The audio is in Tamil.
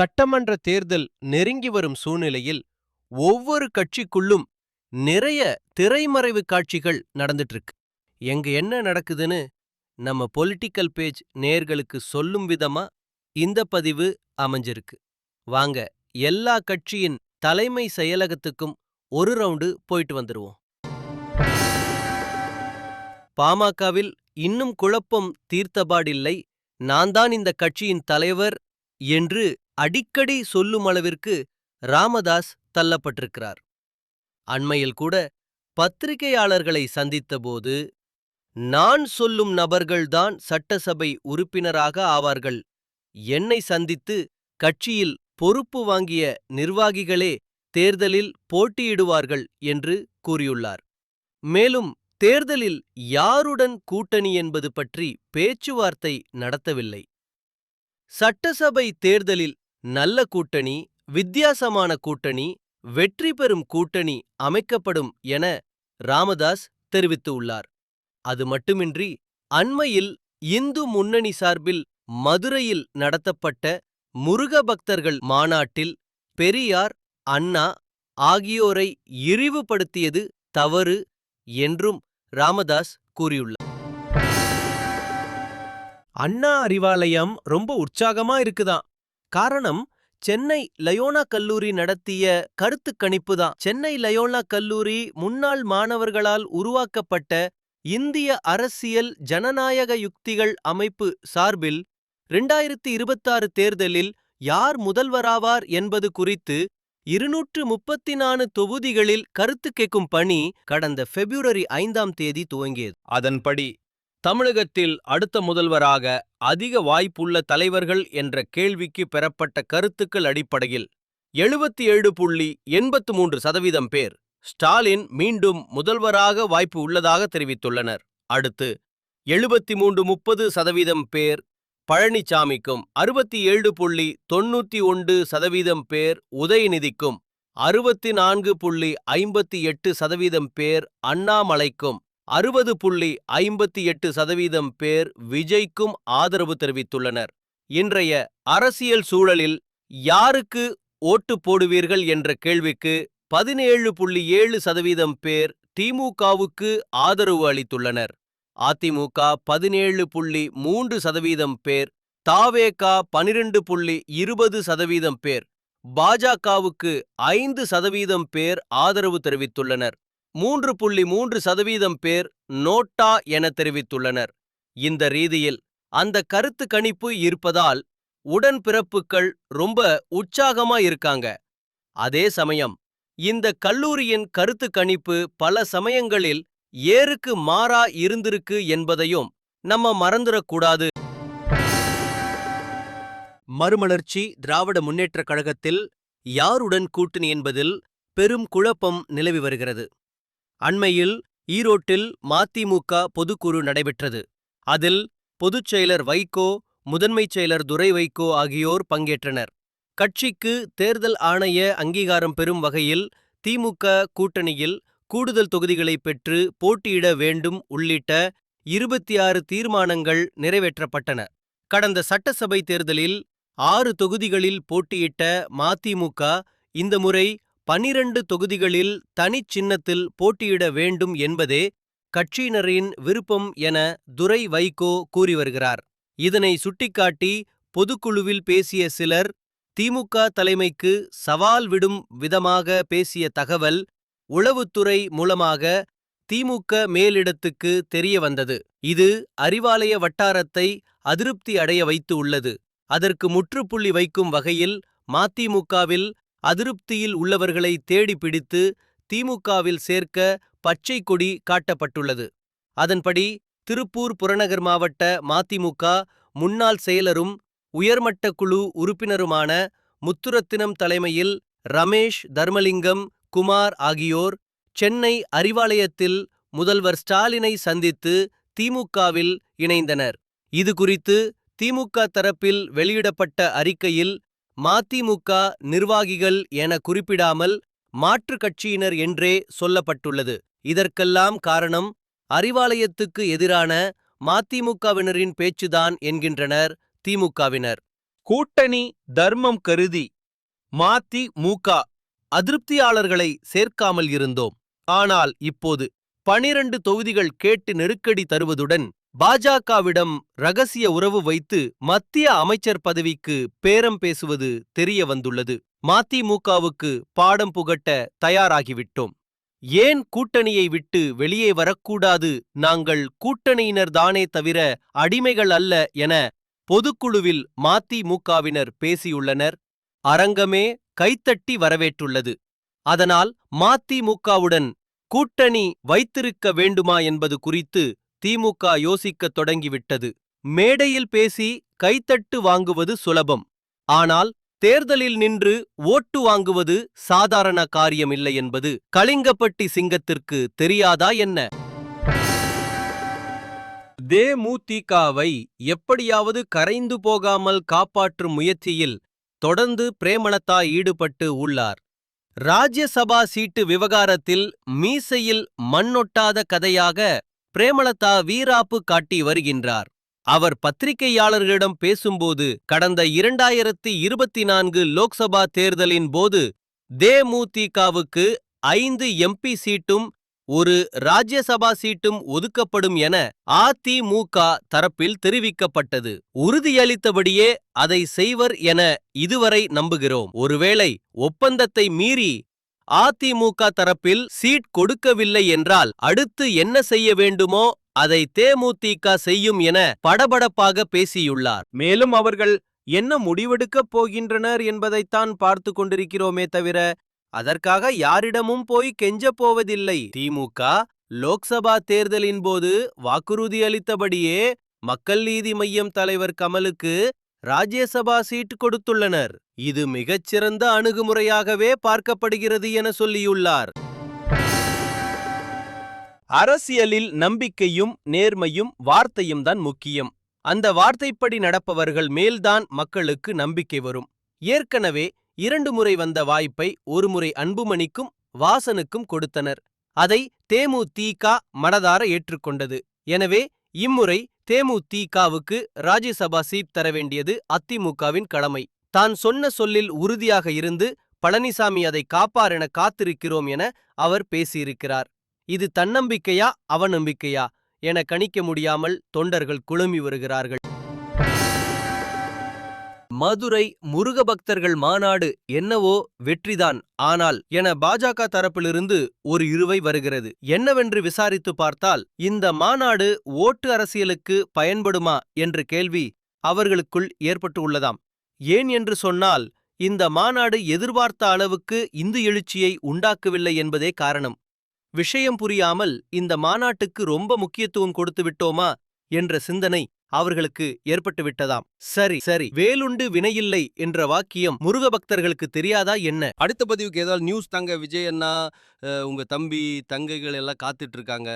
சட்டமன்ற தேர்தல் நெருங்கி வரும் சூழ்நிலையில் ஒவ்வொரு கட்சிக்குள்ளும் நிறைய திரைமறைவு காட்சிகள் நடந்துட்டு இருக்கு எங்க என்ன நடக்குதுன்னு நம்ம பொலிட்டிக்கல் பேஜ் நேர்களுக்கு சொல்லும் விதமா இந்த பதிவு அமைஞ்சிருக்கு. வாங்க எல்லா கட்சியின் தலைமை செயலகத்துக்கும் ஒரு ரவுண்டு போயிட்டு வந்துருவோம். பாமகவில் இன்னும் குழப்பம் தீர்த்தபாடில்லை. நான் தான் இந்த கட்சியின் தலைவர் என்று அடிக்கடி சொல்லும் அளவிற்கு ராமதாஸ் தள்ளப்பட்டிருக்கிறார். அண்மையில் கூட பத்திரிகையாளர்களை சந்தித்தபோது நான் சொல்லும் நபர்கள்தான் சட்டசபை உறுப்பினராக ஆவார்கள். என்னை சந்தித்து கட்சியில் பொறுப்பு வாங்கிய நிர்வாகிகளே தேர்தலில் போட்டியிடுவார்கள் என்று கூறியுள்ளார். மேலும் தேர்தலில் யாருடன் கூட்டணி என்பது பற்றி பேச்சுவார்த்தை நடத்தவில்லை. சட்டசபை தேர்தலில் நல்ல கூட்டணி வித்தியாசமான கூட்டணி வெற்றி பெறும் கூட்டணி அமைக்கப்படும் என ராமதாஸ் தெரிவித்துள்ளார் அது மட்டுமின்றி அண்மையில் இந்து முன்னணி சார்பில் மதுரையில் நடத்தப்பட்ட முருக பக்தர்கள் மாநாட்டில் பெரியார் அண்ணா ஆகியோரை இழிவுபடுத்தியது தவறு என்றும் ராமதாஸ் கூறியுள்ளார். அண்ணா அறிவாலயம் ரொம்ப உற்சாகமா இருக்குதாம் காரணம் சென்னை லயோனா கல்லூரி நடத்திய கருத்து கணிப்பு தான். சென்னை லயோனா கல்லூரி முன்னாள் மாணவர்களால் உருவாக்கப்பட்ட இந்திய அரசியல் ஜனநாயக யுக்திகள் அமைப்பு சார்பில் இரண்டாயிரத்தி இருபத்தாறு தேர்தலில் யார் முதல்வராவார் என்பது குறித்து இருநூற்று முப்பத்தி நாலு தொகுதிகளில் கருத்து கேட்கும் பணி கடந்த பிப்ரவரி ஐந்தாம் தேதி துவங்கியது. அதன்படி தமிழகத்தில் அடுத்த முதல்வராக அதிக வாய்ப்புள்ள தலைவர்கள் என்ற கேள்விக்கு பெறப்பட்ட கருத்துக்கள் அடிப்படையில் எழுபத்தி ஏழு புள்ளி எண்பத்து மூன்று சதவீதம் பேர் ஸ்டாலின் மீண்டும் முதல்வராக வாய்ப்பு உள்ளதாக தெரிவித்துள்ளனர். அடுத்து எழுபத்தி மூன்று முப்பது சதவீதம் பேர் பழனிசாமிக்கும் அறுபத்தி ஏழு புள்ளி தொண்ணூத்தி ஒன்று சதவீதம் பேர் உதயநிதிக்கும் அறுபத்தி நான்கு புள்ளி ஐம்பத்தி எட்டு சதவீதம் பேர் அண்ணாமலைக்கும் அறுபது புள்ளி ஐம்பத்தி எட்டு சதவீதம் பேர் விஜய்க்கும் ஆதரவு தெரிவித்துள்ளனர். இன்றைய அரசியல் சூழலில் யாருக்கு ஓட்டு போடுவீர்கள் என்ற கேள்விக்கு பதினேழு புள்ளி ஏழு சதவீதம் பேர் திமுகவுக்கு ஆதரவு அளித்துள்ளனர். அதிமுக பதினேழு புள்ளி மூன்று சதவீதம் பேர் தாவேகா பனிரெண்டு புள்ளி இருபது சதவீதம் பேர் பாஜகவுக்கு ஐந்து சதவீதம் பேர் ஆதரவு தெரிவித்துள்ளனர். மூன்று புள்ளி மூன்று சதவீதம் பேர் நோட்டா என தெரிவித்துள்ளனர். இந்த ரீதியில் அந்த கருத்து கணிப்பு இருப்பதால் உடன்பிறப்புகள் ரொம்ப உற்சாகமா இருக்காங்க. அதே சமயம் இந்த கல்லூரியின் கருத்து கணிப்பு பல சமயங்களில் ஏருக்கு மாறா இருந்திருக்கு என்பதையும் நம்ம மறந்துடக்கூடாது. மறுமலர்ச்சி திராவிட முன்னேற்றக் கழகத்தில் யாருடன் கூட்டணி என்பதில் பெரும் குழப்பம் நிலவி வருகிறது. அண்மையில் ஈரோட்டில் மதிமுக பொதுக்குழு நடைபெற்றது. அதில் பொதுச் செயலர் வைகோ முதன்மைச் செயலர் துரை வைகோ ஆகியோர் பங்கேற்றனர். கட்சிக்கு தேர்தல் ஆணைய அங்கீகாரம் பெறும் வகையில் திமுக கூட்டணியில் கூடுதல் தொகுதிகளை பெற்று போட்டியிட வேண்டும் உள்ளிட்ட இருபத்தி ஆறு தீர்மானங்கள் நிறைவேற்றப்பட்டன. கடந்த சட்டசபை தேர்தலில் ஆறு தொகுதிகளில் போட்டியிட்ட மதிமுக இந்த முறை பனிரண்டு தொகுதிகளில் தனிச் சின்னத்தில் போட்டியிட வேண்டும் என்பதே கட்சியினரின் விருப்பம் என துரை வைகோ கூறி வருகிறார். இதனை சுட்டிக்காட்டி பொதுக்குழுவில் பேசிய சிலர் திமுக தலைமைக்கு சவால் விடும் விதமாக பேசிய தகவல் உளவுத்துறை மூலமாக திமுக மேலிடத்துக்கு தெரிய வந்தது. இது அறிவாலய வட்டாரத்தை அதிருப்தி அடைய வைத்து உள்ளது. அதற்கு முற்றுப்புள்ளி வைக்கும் வகையில் மதிமுகவில் அதிருப்தியில் உள்ளவர்களை தேடிப்பிடித்து திமுகவில் சேர்க்க பச்சை கொடி காட்டப்பட்டுள்ளது. அதன்படி திருப்பூர் புறநகர் மாவட்ட மதிமுக முன்னாள் செயலரும் உயர்மட்ட குழு உறுப்பினருமான முத்துரத்தினம் தலைமையில் ரமேஷ் தர்மலிங்கம் குமார் ஆகியோர் சென்னை அறிவாலயத்தில் முதல்வர் ஸ்டாலினை சந்தித்து திமுகவில் இணைந்தனர். இது குறித்து திமுக தரப்பில் வெளியிடப்பட்ட அறிக்கையில் மதிமுக நிர்வாகிகள் என குறிப்பிடாமல் மாற்றுக் கட்சியினர் என்றே சொல்லப்பட்டுள்ளது. இதற்கெல்லாம் காரணம் அறிவாலயத்துக்கு எதிரான மதிமுகவினரின் பேச்சுதான் என்கின்றனர் திமுகவினர். கூட்டணி தர்மம் கருதி மதிமுக அதிருப்தியாளர்களை சேர்க்காமல் இருந்தோம். ஆனால் இப்போது பனிரண்டு தொகுதிகள் கேட்டு நெருக்கடி தருவதுடன் பாஜகவிடம் ரகசிய உறவு வைத்து மத்திய அமைச்சர் பதவிக்கு பேரம் பேசுவது தெரிய வந்துள்ளது மதிமுகவுக்கு பாடம் புகட்ட தயாராகிவிட்டோம். ஏன் கூட்டணியை விட்டு வெளியே வரக்கூடாது? நாங்கள் கூட்டணியினர் தானே தவிர அடிமைகள் அல்ல என பொதுக்குழுவில் மதிமுகவினர் பேசியுள்ளனர். அரங்கமே கைத்தட்டி வரவேற்றுள்ளது. அதனால் மதிமுகவுடன் கூட்டணி வைத்திருக்க வேண்டுமா என்பது குறித்து திமுக யோசிக்கத் தொடங்கிவிட்டது. மேடையில் பேசி கைத்தட்டு வாங்குவது சுலபம். ஆனால் தேர்தலில் நின்று ஓட்டு வாங்குவது சாதாரண காரியமில்லை என்பது கலிங்கப்பட்டி சிங்கத்திற்கு தெரியாதா என்ன? தேமுதிகவை எப்படியாவது கரைந்து போகாமல் காப்பாற்றும் முயற்சியில் தொடர்ந்து பிரேமலதா ஈடுபட்டு உள்ளார். ராஜ்யசபா சீட்டு விவகாரத்தில் மீசையில் மண்ணொட்டாத கதையாக பிரேமலதா வீராப்பு காட்டி வருகின்றார். அவர் பத்திரிகையாளர்களிடம் பேசும்போது கடந்த இரண்டாயிரத்தி இருபத்தி நான்கு லோக்சபா தேர்தலின் போது தேமுதிகவுக்கு ஐந்து எம்பி சீட்டும் ஒரு ராஜ்யசபா சீட்டும் ஒதுக்கப்படும் என அதிமுக தரப்பில் தெரிவிக்கப்பட்டது. உறுதியளித்தபடியே அதை செய்வர் என இதுவரை நம்புகிறோம். ஒருவேளை ஒப்பந்தத்தை மீறி அதிமுக தரப்பில் சீட் கொடுக்கவில்லை என்றால் அடுத்து என்ன செய்ய வேண்டுமோ அதை தேமுதிக செய்யும் என படபடப்பாக பேசியுள்ளார். மேலும் அவர்கள் என்ன முடிவெடுக்கப் போகின்றனர் என்பதைத்தான் பார்த்து கொண்டிருக்கிறோமே தவிர அதற்காக யாரிடமும் போய் கெஞ்சப் போவதில்லை. திமுக லோக்சபா தேர்தலின் போது வாக்குறுதி அளித்தபடியே மக்கள் நீதி மய்யம் தலைவர் கமலுக்கு ராஜ்யசபா சீட் கொடுத்துள்ளனர். இது மிகச்சிறந்த அணுகுமுறையாகவே பார்க்கப்படுகிறது என சொல்லியுள்ளார். அரசியலில் நம்பிக்கையும் நேர்மையும் வார்த்தையும் தான் முக்கியம். அந்த வார்த்தைப்படி நடப்பவர்கள் மேல்தான் மக்களுக்கு நம்பிக்கை வரும். ஏற்கனவே இரண்டு முறை வந்த வாய்ப்பை ஒருமுறை அன்புமணிக்கும் வாசனுக்கும் கொடுத்தனர். அதை தேமுதிக மனதார ஏற்றுக்கொண்டது. எனவே இம்முறை தேமுதிகவுக்கு ராஜ்யசபா சீட் தர வேண்டியது அதிமுகவின் கடமை. தான் சொன்ன சொல்லில் உறுதியாக இருந்து பழனிசாமி அதை காப்பார் என காத்திருக்கிறோம் என அவர் பேசியிருக்கிறார். இது தன்னம்பிக்கையா அவநம்பிக்கையா? என கணிக்க முடியாமல் தொண்டர்கள் குழுமி வருகிறார்கள். மதுரை முருக பக்தர்கள் மாநாடு என்னவோ வெற்றிதான். ஆனால் என பாஜக தரப்பிலிருந்து ஒரு இருவை வருகிறது. என்னவென்று விசாரித்து பார்த்தால் இந்த மாநாடு ஓட்டு அரசியலுக்கு பயன்படுமா என்ற கேள்வி அவர்களுக்குள் ஏற்பட்டு உள்ளதாம். ஏன் என்று சொன்னால் இந்த மாநாடு எதிர்பார்த்த அளவுக்கு இந்து எழுச்சியை உண்டாக்கவில்லை என்பதே காரணம். விஷயம் புரியாமல் இந்த மாநாட்டுக்கு ரொம்ப முக்கியத்துவம் கொடுத்து விட்டோமா என்ற சிந்தனை அவர்களுக்கு ஏற்பட்டு விட்டதாம். சரி சரி வேலுண்டு வினையில்லை என்ற வாக்கியம் முருக பக்தர்களுக்கு தெரியாதா என்ன? அடுத்த பதிவுக்கு ஏதாவது நியூஸ் தங்க விஜய் அண்ணா உங்க தம்பி தங்கைகள் எல்லாம் காத்துட்டு இருக்காங்க.